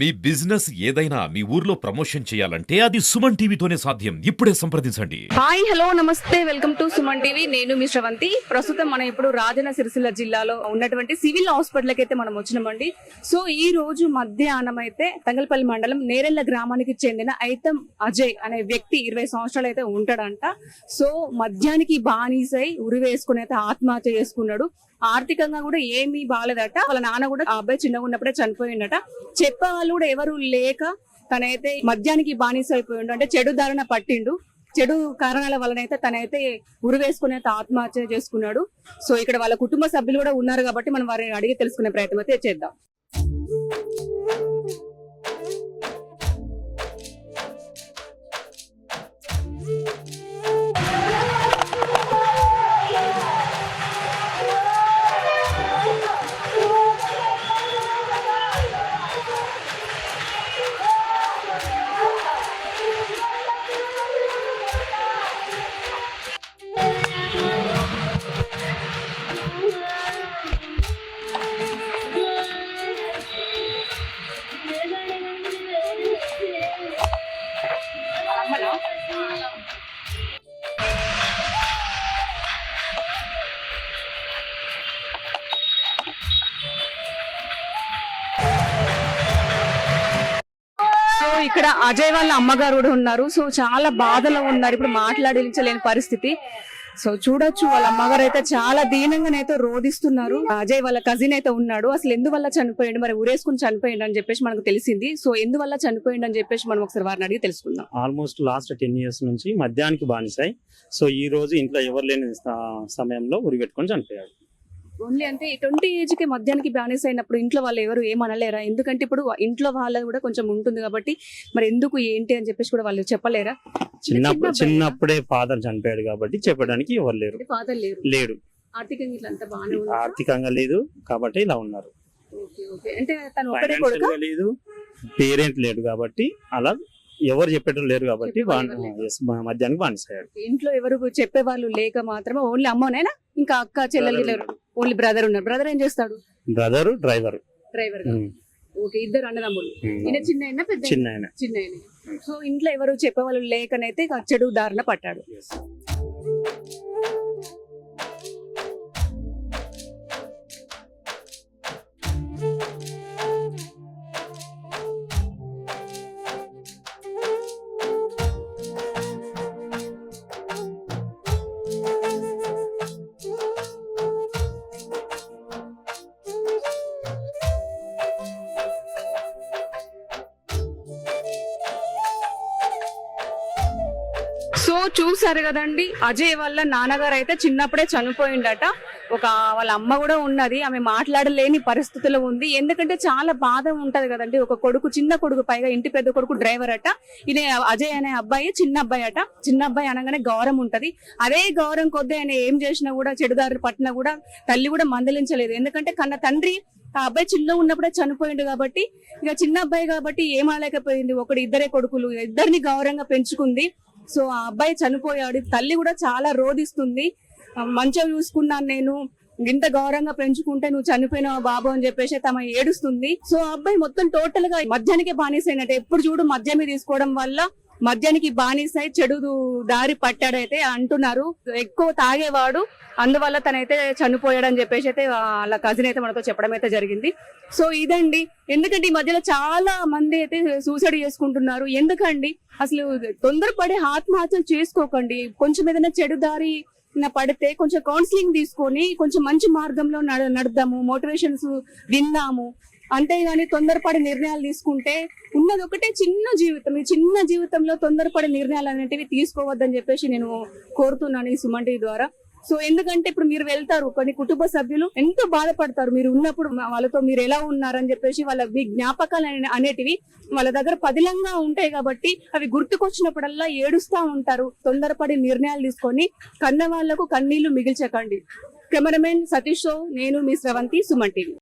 మీ business ఏదైనా మీ ఊర్లో promotion చేయాలంటే అది సుమన్ టీవీతోనే సాధ్యం. ఇప్పుడే సంప్రదించండి. హాయ్ హలో నమస్తే. Welcome to Suman TV. నేను మీ శ్రవంతి. ప్రస్తుతం మనం ఇప్పుడు రాజన్న సిరిసిల్ల జిల్లాలో ఉన్నటువంటి సివిల్ హాస్పిటల్ అయితే మనం వచ్చినామండి. సో ఈ రోజు మధ్యాహ్నం అయితే తంగల్పల్లి మండలం నేరెళ్ళ గ్రామానికి చెందిన ఐతం అజయ్ అనే వ్యక్తి ఇరవై సంవత్సరాలు అయితే ఉంటాడంట. సో మద్యానికి బానిసై ఉరి వేసుకుని అయితే ఆత్మహత్య చేసుకున్నాడు. ఆర్థికంగా కూడా ఏమీ బాగాలేదట వాళ్ళ నాన్న కూడా ఆ అబ్బాయి చిన్నగా ఉన్నప్పుడే చనిపోయిందట. చెప్పాలి వాళ్ళు కూడా ఎవరు లేక తనైతే మద్యానికి బానిస అయిపోయిండు అంటే చెడు ధారణ పట్టిండు. చెడు కారణాల వలనైతే తనైతే ఉరివేసుకుని అయితే ఆత్మహత్య చేసుకున్నాడు. సో ఇక్కడ వాళ్ళ కుటుంబ సభ్యులు కూడా ఉన్నారు కాబట్టి మనం వారిని అడిగి తెలుసుకునే ప్రయత్నం అయితే చేద్దాం. సో ఇక్కడ అజయ్ వాళ్ళ అమ్మగారు కూడా ఉన్నారు. సో చాలా బాధలో ఉన్నారు. ఇప్పుడు మాట్లాడించలేని పరిస్థితి. సో చూడొచ్చు వాళ్ళ అమ్మగారు అయితే చాలా దీనంగానైతే రోధిస్తున్నారు. అజయ్ వాళ్ళ కజిన్ అయితే ఉన్నాడు. అసలు ఎందువల్ల చనిపోయిండు? మరి ఊరేసుకుని చనిపోయిండు అని చెప్పేసి మనకు తెలిసింది. సో ఎందువల్ల చనిపోయిండు అని చెప్పేసి మనం ఒకసారి వారిని అడిగి తెలుసుకుందాం. ఆల్మోస్ట్ లాస్ట్ టెన్ ఇయర్స్ నుంచి మద్యానికి బానిసాయి. సో ఈ రోజు ఇంట్లో ఎవరు లేని సమయంలో ఉరి పెట్టుకొని చనిపోయాడు. ఓన్లీ అంటే ట్వంటీ ఏజ్కి మధ్యానికి బానిస అయినప్పుడు ఇంట్లో వాళ్ళు ఎవరు ఏమనలేరా? ఎందుకంటే ఇప్పుడు ఇంట్లో వాళ్ళది కూడా కొంచెం ఉంటుంది కాబట్టి మరి ఎందుకు ఏంటి అని చెప్పేసి కూడా వాళ్ళు చెప్పలేరా? చిన్నప్పుడు చిన్న చిన్నప్పుడే ఫాదర్ చనిపోయాడు కాబట్టి చెప్పడానికి ఎవరు లేరు. ఫాదర్ లేరు. లేడు. ఆర్థికంగా ఇట్లా అంతా బాగానే ఉంది? ఆర్థికంగా లేదు కాబట్టి ఇలా ఉన్నారు. అంటే తను ఒక్కడే కొడుక? లేదు. పేరెంట్ లేడు కాబట్టి అలా ఎవరు చెప్పేటోళ్ళు లేరు కాబట్టి చెప్పేవాళ్ళు బాన్- లేరు. yes, మ- మద్యానికి బానిసాడు ఇంట్లో ఎవరు చెప్పే వాళ్ళు లేక మాత్రమే ఓన్లీ అమ్మనేనా? ఇంకా అక్క చెల్లెలు లేరు. ఓన్లీ బ్రదర్ ఉన్నారు. బ్రదర్ ఏం చేస్తాడు? బ్రదర్ డ్రైవర్ డ్రైవర్ ఓకే ఇద్దరు అన్నదమ్ములు. చిన్న చిన్న చిన్న సో ఇంట్లో ఎవరు చెప్పేవాళ్ళు లేకనైతే ఇక చెడు దారిన పట్టాడు. సో చూసారు కదండి అజయ్ వాళ్ళ నాన్నగారు అయితే చిన్నప్పుడే చనిపోయిండట. ఒక వాళ్ళ అమ్మ కూడా ఉన్నది ఆమె మాట్లాడలేని పరిస్థితిలో ఉంది. ఎందుకంటే చాలా బాధ ఉంటది కదండి ఒక కొడుకు చిన్న కొడుకు పైగా ఇంటి పెద్ద కొడుకు డ్రైవర్ అట. ఈయన అజయ్ అనే అబ్బాయి చిన్న అబ్బాయి అట. చిన్న అబ్బాయి అనగానే గౌరవం ఉంటది. అదే గౌరవం కొద్దీ ఆయన ఏం చేసినా కూడా చెడుదారు పట్టినా కూడా తల్లి కూడా మందలించలేదు. ఎందుకంటే కన్న తండ్రి ఆ అబ్బాయి చిన్న ఉన్నప్పుడే చనిపోయిండు కాబట్టి ఇక చిన్న అబ్బాయి కాబట్టి ఏం అనలేకపోయింది ఒకటి ఇద్దరే కొడుకులు ఇద్దరిని గౌరవంగా పెంచుకుంది. సో ఆ అబ్బాయి చనిపోయాడు. తల్లి కూడా చాలా రోధిస్తుంది. మంచిగా చూసుకున్నాను నేను. ఇంత గౌరవంగా పెంచుకుంటే నువ్వు చనిపోయినావు బాబు అని చెప్పేసి తమ ఏడుస్తుంది. సో ఆ అబ్బాయి మొత్తం టోటల్గా మద్యానికి బానిసైనట్టు. ఎప్పుడు చూడు మద్యమే తీసుకోవడం వల్ల మద్యానికి బానిసై చెడు దారి పట్టాడైతే అంటున్నారు. ఎక్కువ తాగేవాడు అందువల్ల తనైతే చనిపోయాడని చెప్పేసి అయితే వాళ్ళ కజిన్ అయితే మనతో చెప్పడం అయితే జరిగింది. సో ఇదండి. ఎందుకంటే ఈ మధ్యలో చాలా మంది అయితే సూసైడ్ చేసుకుంటున్నారు. ఎందుకండి? అసలు తొందరపడి ఆత్మహత్యలు చేసుకోకండి. కొంచెం ఏదైనా చెడు దారి పడితే కొంచెం కౌన్సిలింగ్ తీసుకొని కొంచెం మంచి మార్గంలో నడ- నడుద్దాము మోటివేషన్స్ విందాము. అంతేగాని తొందరపడి నిర్ణయాలు తీసుకుంటే ఉన్నది ఒకటే చిన్న జీవితం. ఈ చిన్న జీవితంలో తొందరపడి నిర్ణయాలు అనేటివి తీసుకోవద్దని చెప్పేసి నేను కోరుతున్నాను ఈ సుమంటి ద్వారా. సో ఎందుకంటే ఇప్పుడు మీరు వెళ్తారు కొన్ని కుటుంబ సభ్యులు ఎంతో బాధపడతారు. మీరు ఉన్నప్పుడు వాళ్ళతో మీరు ఎలా ఉన్నారని చెప్పేసి వాళ్ళ మీ జ్ఞాపకాలు అనే- అనేటివి వాళ్ళ దగ్గర పదిలంగా ఉంటాయి కాబట్టి అవి గుర్తుకొచ్చినప్పుడల్లా ఏడుస్తా ఉంటారు. తొందరపడి నిర్ణయాలు తీసుకొని కన్న వాళ్ళకు కన్నీళ్ళు మిగిల్చకండి. కెమెరామెన్ సతీష్ నేను మీ స్రవంతి సుమన్ టీవీ